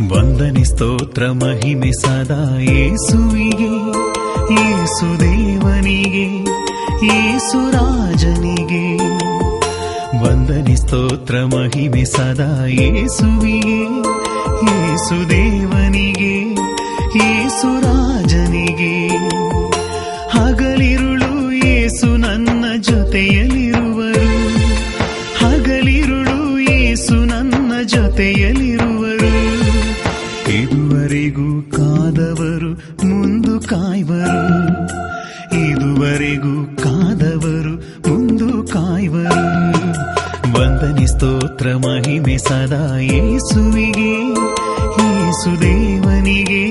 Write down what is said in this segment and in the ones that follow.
ವಂದನೆ ಸ್ತೋತ್ರ, ಮಹಿಮೆ ಸದಾ ಏಸುವಿಗೆ ಏಸು ದೇವನಿಗೆ ಏಸು ರಾಜನಿಗೆ. ವಂದನೆ ಸ್ತೋತ್ರ, ಮಹಿಮೆ ಸದಾ ಏಸುವಿಗೆ ಏಸು ದೇವನಿಗೆ ಏಸು ರಾಜನಿಗೆ. ಹಗಲಿರುಳು ಏಸು ನನ್ನ ಜೊತೆಯಲ್ಲಿರುವರು. ಹಗಲಿರುಳು ಏಸು ನನ್ನ ಜೊತೆಯಲ್ಲಿರುವರು. ಮಹಿಮೆ ಸದಾ ಯೇಸುವಿಗೆ ಯೇಸು ದೇವನಿಗೆ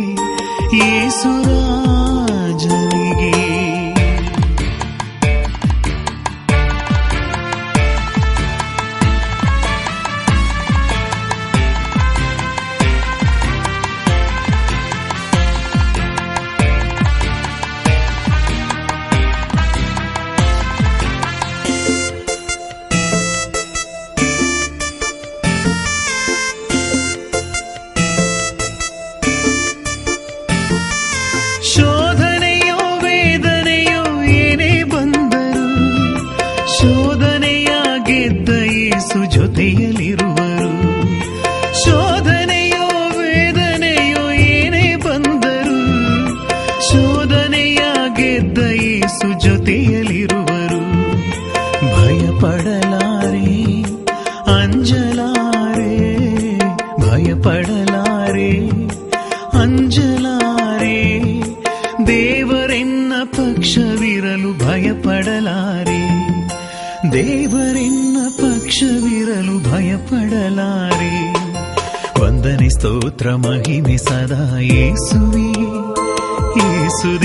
ದೇವರೆನ್ನ ಪಕ್ಷವಿರಲು ಭಯಪಡಲಾರೆ. ವಂದನೆ ಸ್ತೋತ್ರ ಮಹಿಮೆ ಸದಾ ಯೇಸುವಿಗೆ ಯೇಸು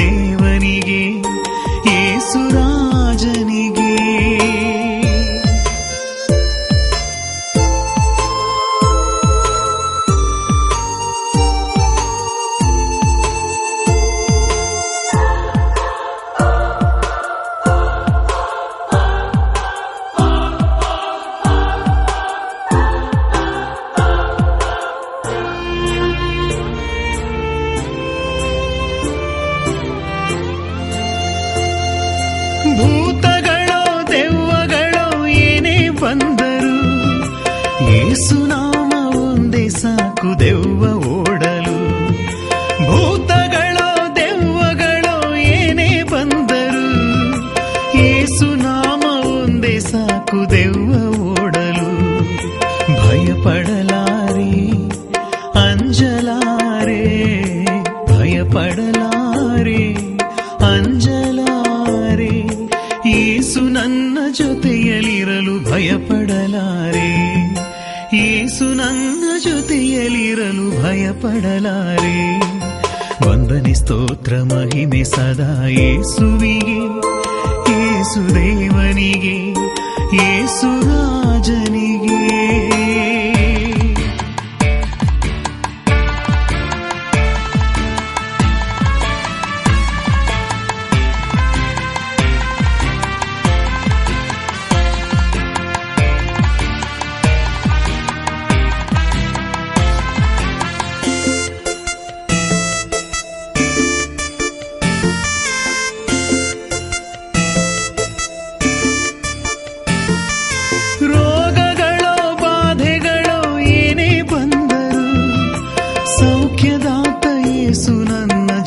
ಯೇಸು ನಾಮ ಒಂದೇ ಸಾಕು ದೆವ್ವ ಓಡಲು ಭೂತಗಳೋ ದೆವ್ವಗಳೋ ಏನೇ ಬಂದರು ಯೇಸು ನಾಮ ಒಂದೇ ಸಾಕು ದೆವ್ವ ಓಡಲು ಭಯಪಡಲಾರೆ ಅಂಜಲಾರೆ ಭಯಪಡಲಾರೆ ಅಂಜಲಾರೆ ಯೇಸು ನನ್ನ ಜೊತೆಯಲ್ಲಿರಲು ಭಯಪಡಲಾರೆ ಯೇಸು ನನ್ನ ಜೊತೆಯಲ್ಲಿರಲು ಭಯಪಡಲಾರೆ. ವಂದನೆ ಸ್ತೋತ್ರ ಮಹಿಮೆ ಸದಾ ಯೇಸುವಿಗೆ ಯೇಸು ದೇವನಿಗೆ ಯೇಸು ರಾಜನಿಗೆ.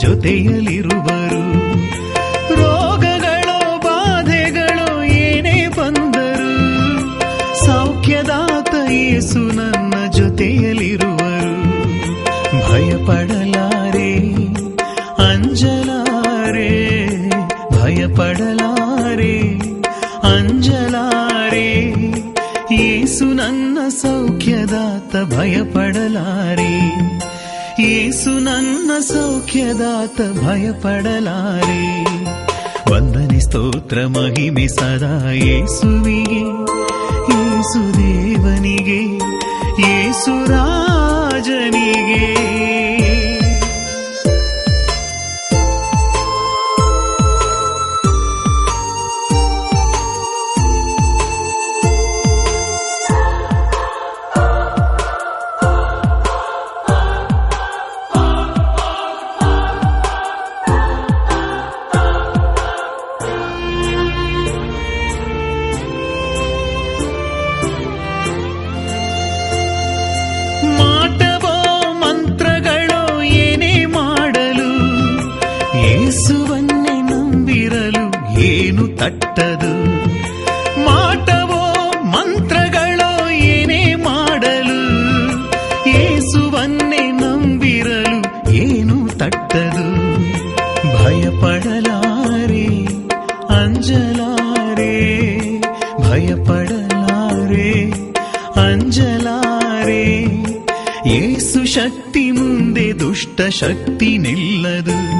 ಜೊತೆಯಲ್ಲಿರುವರು. ರೋಗಗಳೋ ಬಾಧೆಗಳೋ ಏನೇ ಬಂದರು ಸೌಖ್ಯದಾತ ಯೇಸು ನನ್ನ ಜೊತೆಯಲ್ಲಿರುವರು. ಭಯಪಡಲಾರೆ, ಅಂಜಲಾರೆ ಭಯಪಡಲಾರೆ, ಅಂಜಲಾರೆ, ಯೇಸು ನನ್ನ ಸೌಖ್ಯದಾತ ಭಯಪಡಲಾರೆ. ಯೇಸು ನನ್ನ ಸೌಖ್ಯದಾತ ಭಯಪಡಲಾರೆ ವಂದನೆ ಸ್ತೋತ್ರ ಮಹಿಮೆ ಸದಾ ಯೇಸುವಿಗೆ ಯೇಸು ದೇವನಿಗೆ ಯೇಸು ಶಕ್ತಿ ನಿಲ್ಲದು.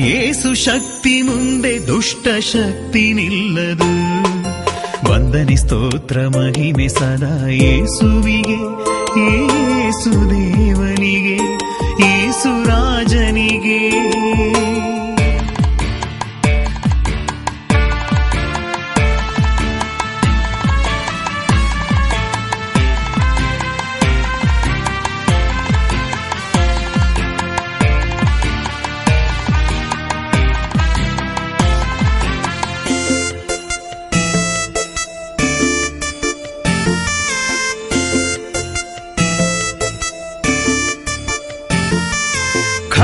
ಏಸು ಶಕ್ತಿ ಮುಂದೆ ದುಷ್ಟ ಶಕ್ತಿ ನಿಲ್ಲದು. ವಂದನೆ, ಸ್ತೋತ್ರ, ಮಹಿಮೆ ಸದಾ ಏಸುವಿಗೆ, ಏಸು ದೇವನಿಗೆ, ಏಸು ರಾಜನಿಗೆ.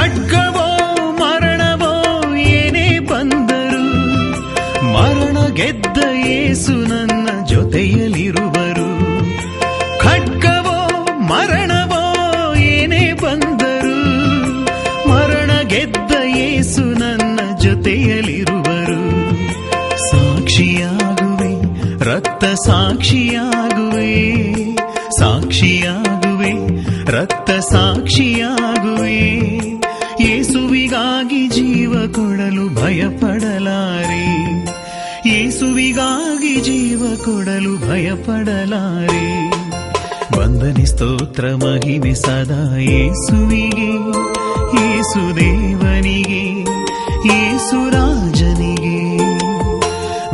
ಖಡ್ಗವೋ, ಮರಣವೋ, ಏನೇ ಬಂದರು ಮರಣ ಗೆದ್ದ ಏಸು ನನ್ನ ಜೊತೆಯಲ್ಲಿರುವರು. ಖಡ್ಗವೋ, ಮರಣವೋ, ಏನೇ ಬಂದರು ಮರಣ ಗೆದ್ದ ಏಸು ನನ್ನ ಜೊತೆಯಲ್ಲಿರುವರು. ಸಾಕ್ಷಿಯಾಗುವೆ, ರಕ್ತ ಸಾಕ್ಷಿಯಾಗುವೆ ಸಾಕ್ಷಿಯಾಗುವೆ, ರಕ್ತ ಸಾಕ್ಷಿಯಾಗುವೆ. ಯೇಸುವಿಗಾಗಿ ಜೀವ ಕೊಡಲು ಭಯಪಡಲಾರೆ. ಯೇಸುವಿಗಾಗಿ ಜೀವ ಕೊಡಲು ಭಯಪಡಲಾರೆ. ವಂದನೆ, ಸ್ತೋತ್ರ, ಮಹಿಮೆ ಸದಾ ಯೇಸುವಿಗೆ ಯೇಸು ದೇವನಿಗೆ ಯೇಸು ರಾಜನಿಗೆ.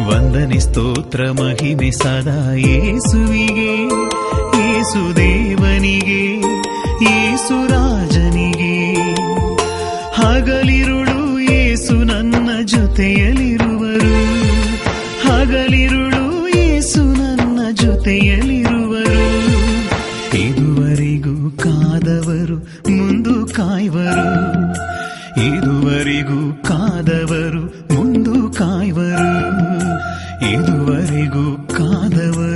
ವಂದನೆ, ಸ್ತೋತ್ರ, ಮಹಿಮೆ ಸದಾ ಯೇಸುವಿಗೆ ಯೇಸು ದೇವನಿಗೆ ಯೇಸು ಹಗಲಿರುಳು ಏಸು ನನ್ನ ಜೊತೆಯಲ್ಲಿರುವರು. ಹಗಲಿರುಳು ಏಸು ನನ್ನ ಜೊತೆಯಲ್ಲಿರುವರು. ಇದುವರೆಗೂ ಕಾದವರು ಮುಂದು ಕಾಯುವರು. ಇದುವರೆಗೂ ಕಾದವರು ಮುಂದು ಕಾಯ್ವರು. ಇದುವರೆಗೂ ಕಾದವರು